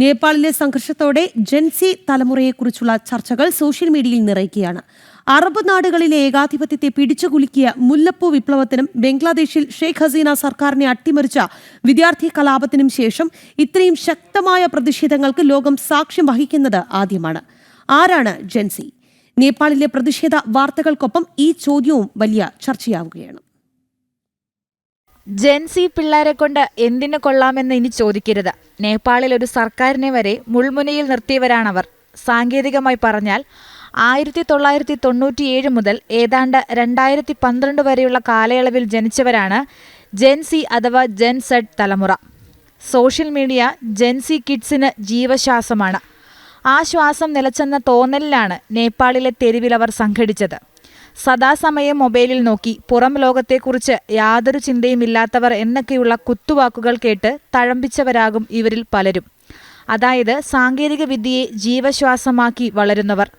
നേപ്പാളിലെ സംഘർഷത്തോടെ ജെൻസി തലമുറയെക്കുറിച്ചുള്ള ചർച്ചകൾ സോഷ്യൽ മീഡിയയിൽ നിറയ്ക്കുകയാണ് അറബ് നാടുകളിലെ ഏകാധിപത്യത്തെ പിടിച്ചുകുലുക്കിയ മുല്ലപ്പൂ വിപ്ലവത്തിനും ബംഗ്ലാദേശിൽ ഷെയ്ഖ് ഹസീന സർക്കാരിനെ അട്ടിമറിച്ച വിദ്യാർത്ഥി കലാപത്തിനും ശേഷം ഇത്രയും ശക്തമായ പ്രതിഷേധങ്ങൾക്ക് ലോകം സാക്ഷ്യം വഹിക്കുന്നത് ആദ്യമാണ്. ആരാണ് ജെൻസി നേപ്പാളിലെ പ്രതിഷേധ വാർത്തകൾക്കൊപ്പം ഈ ചോദ്യവും വലിയ ചർച്ചയാവുകയാണ്. ജെൻസി പിള്ളേരെ കൊണ്ട് എന്തിനു കൊള്ളാമെന്ന് ഇനി ചോദിക്കരുത്. നേപ്പാളിൽ ഒരു സർക്കാരിനെ വരെ മുൾമുനയിൽ നിർത്തിയവരാണവർ. സാങ്കേതികമായി പറഞ്ഞാൽ ആയിരത്തി തൊള്ളായിരത്തി തൊണ്ണൂറ്റിയേഴ് മുതൽ ഏതാണ്ട് രണ്ടായിരത്തി പന്ത്രണ്ട് വരെയുള്ള കാലയളവിൽ ജനിച്ചവരാണ് ജെൻസി അഥവാ ജെൻസെഡ് തലമുറ. സോഷ്യൽ മീഡിയ ജെൻസി കിഡ്സിന് ജീവശ്വാസമാണ്. ആ ശ്വാസം നിലച്ചെന്ന തോന്നലിലാണ് നേപ്പാളിലെ തെരുവിൽ അവർ സംഘടിച്ചത്. സദാസമയം മൊബൈലിൽ നോക്കി. പുറം ലോകത്തെക്കുറിച്ച് യാതൊരു ചിന്തയുമില്ലാത്തവർ എന്നൊക്കെയുള്ള കുത്തുവാക്കുകൾ കേട്ട് തഴമ്പിച്ചവരാകും ഇവരിൽ പലരും. അതായത് സാങ്കേതിക വിദ്യയെ ജീവശ്വാസമാക്കി വളരുന്നവർ.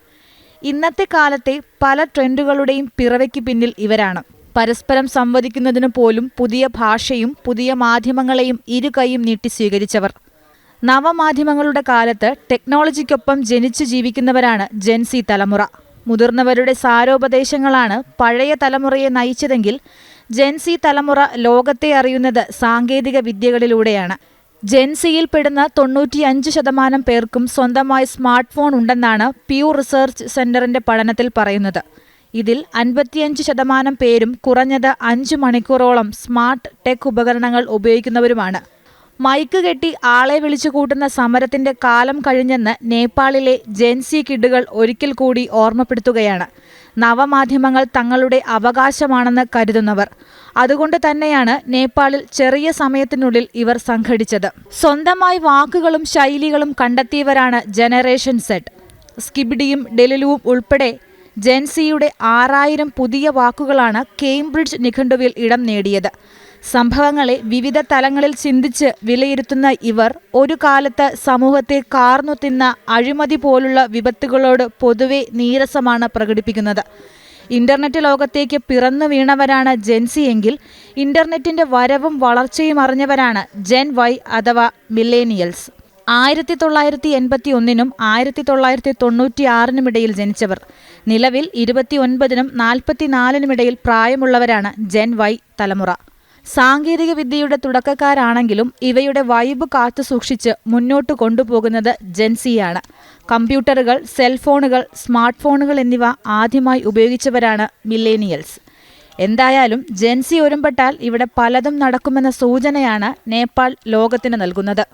ഇന്നത്തെ കാലത്തെ പല ട്രെൻഡുകളുടെയും പിറവയ്ക്ക് പിന്നിൽ ഇവരാണ്. പരസ്പരം സംവദിക്കുന്നതിനു പോലും പുതിയ ഭാഷയും പുതിയ മാധ്യമങ്ങളെയും ഇരു കൈയും നീട്ടി സ്വീകരിച്ചവർ. നവമാധ്യമങ്ങളുടെ കാലത്ത് ടെക്നോളജിക്കൊപ്പം ജനിച്ചു ജീവിക്കുന്നവരാണ് ജെൻസി തലമുറ. മുതിർന്നവരുടെ സാരോപദേശങ്ങളാണ് പഴയ തലമുറയെ നയിച്ചതെങ്കിൽ ജെൻസി തലമുറ ലോകത്തെ അറിയുന്നത് സാങ്കേതിക വിദ്യകളിലൂടെയാണ്. ജെൻസിയിൽ പെടുന്ന തൊണ്ണൂറ്റിയഞ്ച് ശതമാനം പേർക്കും സ്വന്തമായി സ്മാർട്ട് ഫോൺ ഉണ്ടെന്നാണ് പ്യൂ റിസർച്ച് സെന്ററിന്റെ പഠനത്തിൽ പറയുന്നത്. ഇതിൽ അൻപത്തിയഞ്ച് ശതമാനം പേരും കുറഞ്ഞത് അഞ്ച് മണിക്കൂറോളം സ്മാർട്ട് ടെക് ഉപകരണങ്ങൾ ഉപയോഗിക്കുന്നവരുമാണ്. മൈക്ക് കെട്ടി ആളെ വിളിച്ചു കൂട്ടുന്ന സമരത്തിന്റെ കാലം കഴിഞ്ഞെന്ന് നേപ്പാളിലെ ജെൻസി കിഡുകൾ ഒരിക്കൽ കൂടി ഓർമ്മപ്പെടുത്തുകയാണ്. നവമാധ്യമങ്ങൾ തങ്ങളുടെ അവകാശമാണെന്ന് കരുതുന്നവർ. അതുകൊണ്ട് തന്നെയാണ് നേപ്പാളിൽ ചെറിയ സമയത്തിനുള്ളിൽ ഇവർ സംഘടിച്ചത്. സ്വന്തമായി വാക്കുകളും ശൈലികളും കണ്ടെത്തിയവരാണ് ജനറേഷൻ സെറ്റ് സ്കിബിഡിയും ഡെലിലുവും ഉൾപ്പെടെ ജെൻസിയുടെ ആറായിരം പുതിയ വാക്കുകളാണ് കേംബ്രിഡ്ജ് നിഘണ്ടുവിൽ ഇടം നേടിയത്. സംഭവങ്ങളെ വിവിധ തലങ്ങളിൽ ചിന്തിച്ച് വിലയിരുത്തുന്ന ഇവർ ഒരു കാലത്ത് സമൂഹത്തെ കാർന്നു തിന്ന അഴിമതി പോലുള്ള വിപത്തുകളോട് പൊതുവെ നീരസമാണ് പ്രകടിപ്പിക്കുന്നത്. ഇന്റർനെറ്റ് ലോകത്തേക്ക് പിറന്നു വീണവരാണ് ജെൻസി എങ്കിൽ ഇന്റർനെറ്റിന്റെ വരവും വളർച്ചയും അറിഞ്ഞവരാണ് ജെൻ വൈ അഥവാ മില്ലേനിയൽസ്. ആയിരത്തി തൊള്ളായിരത്തി എൺപത്തി ഒന്നിനും ആയിരത്തി തൊള്ളായിരത്തി തൊണ്ണൂറ്റി ആറിനും ഇടയിൽ ജനിച്ചവർ. നിലവിൽ ഇരുപത്തി ഒൻപതിനും നാൽപ്പത്തിനാലിനുമിടയിൽ പ്രായമുള്ളവരാണ് ജെൻ വൈ തലമുറ. സാങ്കേതിക വിദ്യയുടെ തുടക്കക്കാരാണെങ്കിലും ഇവയുടെ വൈബ് കാത്തു സൂക്ഷിച്ച് മുന്നോട്ട് കൊണ്ടുപോകുന്നത് ജെൻസിയാണ് കമ്പ്യൂട്ടറുകൾ സെൽഫോണുകൾ സ്മാർട്ട് ഫോണുകൾ എന്നിവ ആദ്യമായി ഉപയോഗിച്ചവരാണ് മില്ലേനിയൽസ്. എന്തായാലും ജെൻസി ഒരുമ്പെട്ടാൽ ഇവിടെ പലതും നടക്കുമെന്ന സൂചനയാണ് നേപ്പാൾ ലോകത്തിന് നൽകുന്നത്.